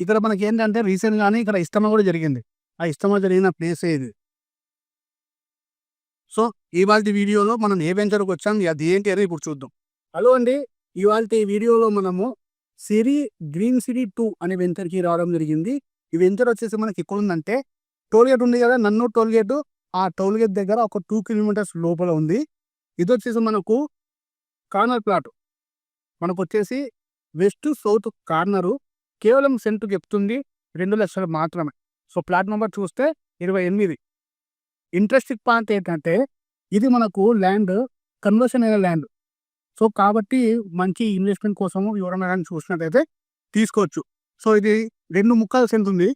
ఇక్కడ మనకి ఏంటంటే రీసెంట్ గానే ఇక్కడ ఇష్టమ కూడా జరిగింది. ఆ ఇష్టమ జరిగిన ప్లేస్ ఇది సో ఇవాళ వీడియోలో మనం ఏ వెంచర్కి వచ్చాం? అది ఏంటి అని ఇప్పుడు చూద్దాం. హలో అండి. ఇవాళ వీడియోలో మనము సిరి గ్రీన్ సిటీ టూ అనే వెంచర్కి రావడం జరిగింది. ఈ వెంచర్ వచ్చేసి మనకి ఎక్కడ ఉందంటే టోల్గేట్ ఉంది కదా? నన్ను టోల్గేట్. ఆ టోల్గేట్ దగ్గర ఒక టూ కిలోమీటర్స్ లోపల ఉంది. ఇది వచ్చేసి మనకు కార్నర్ ప్లాట్. మనకు వచ్చేసి వెస్ట్ సౌత్ కార్నరు కేవలం సెంటు చెప్తుంది రెండు లక్షలు మాత్రమే. సో ప్లాట్ నెంబర్ చూస్తే ఇరవై ఎనిమిది. ఇంట్రెస్టింగ్ పాయింట్ ఏంటంటే ఇది మనకు ల్యాండ్ కన్వర్షన్ అయిన ల్యాండ్. సో కాబట్టి మంచి ఇన్వెస్ట్మెంట్ కోసం ఎవరైనా కానీ చూసినట్టయితే తీసుకోవచ్చు. సో ఇది రెండు ముక్కలు సెంట్ ఉంది.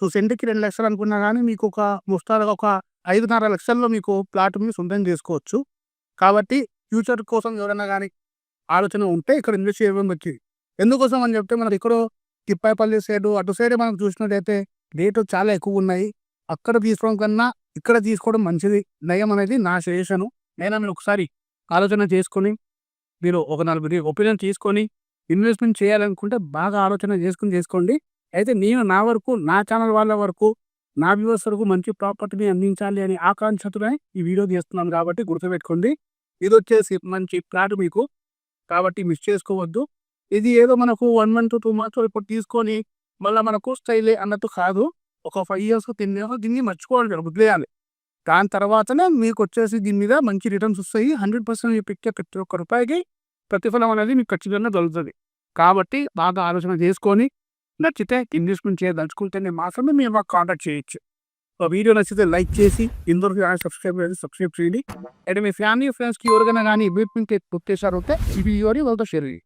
సో సెంట్కి రెండు లక్షలు అనుకున్నా కానీ మీకు ఒక ముస్తారుగా ఒక ఐదున్నర లక్షల్లో మీకు ప్లాట్ మీద సొంతం చేసుకోవచ్చు. కాబట్టి ఫ్యూచర్ కోసం ఎవరైనా కానీ ఆలోచన ఉంటే ఇక్కడ ఇన్వెస్ట్ చేయడం వచ్చింది ఎందుకోసం అని చెప్తే మనకి ఇక్కడ తిప్పాయిపల్లి సైడు అటు సైడ్ మనం చూసినట్టయితే రేటు చాలా ఎక్కువ ఉన్నాయి అక్కడ తీసుకోవడం కన్నా ఇక్కడ తీసుకోవడం మంచిది. నయం అనేది నా సజెషను. నేను మీరు ఒకసారి ఆలోచన చేసుకొని మీరు ఒక నలుగురి ఒపీనియన్ తీసుకొని ఇన్వెస్ట్మెంట్ చేయాలనుకుంటే బాగా ఆలోచన చేసుకుని చేసుకోండి. అయితే నేను నా వరకు నా ఛానల్ వాళ్ళ వరకు నా వ్యూవర్స్ వరకు మంచి ప్రాపర్టీని అందించాలి అని ఆకాంక్షతోనే ఈ వీడియో తీస్తున్నాను కాబట్టి గుర్తుపెట్టుకోండి. ఇది వచ్చేసి మంచి ప్లాట్ మీకు కాబట్టి మిస్ చేసుకోవద్దు. ఇది ఏదో మనకు వన్ మంత్ టూ మంత్స్ ఇప్పుడు తీసుకొని మళ్ళీ మనకు స్టైలే అన్నట్టు కాదు. ఒక ఫైవ్ ఇయర్స్ టెన్ ఇయర్స్ దీన్ని మర్చిపోవాలి వదిలేయాలి. దాని తర్వాతనే మీకు వచ్చేసి దీని మీద మంచి రిటర్న్స్ వస్తాయి. హండ్రెడ్ పర్సెంట్ మీ పెట్టే ప్రతి ఒక్క రూపాయికి ప్రతిఫలం అనేది మీకు ఖచ్చితంగా దొరుకుతుంది. కాబట్టి బాగా ఆలోచన చేసుకొని నచ్చితే ఇన్వెస్ట్మెంట్ చేయదలుచుకుంటేనే మాత్రమే మీరు మాకు కాంటాక్ట్ చేయొచ్చు. ఆ వీడియో నచ్చితే లైక్ చేసి ఇందరూ సబ్స్క్రైబ్ చేసి సబ్స్క్రైబ్ చేయండి. అండ్ మీ ఫ్యామిలీ ఫ్రెండ్స్కి ఎవరికైనా కానీ ఇన్వెస్ట్మెంట్ గుర్తేశారు అంటే ఈ వీడియోని వాళ్ళతో షేర్ చేయండి.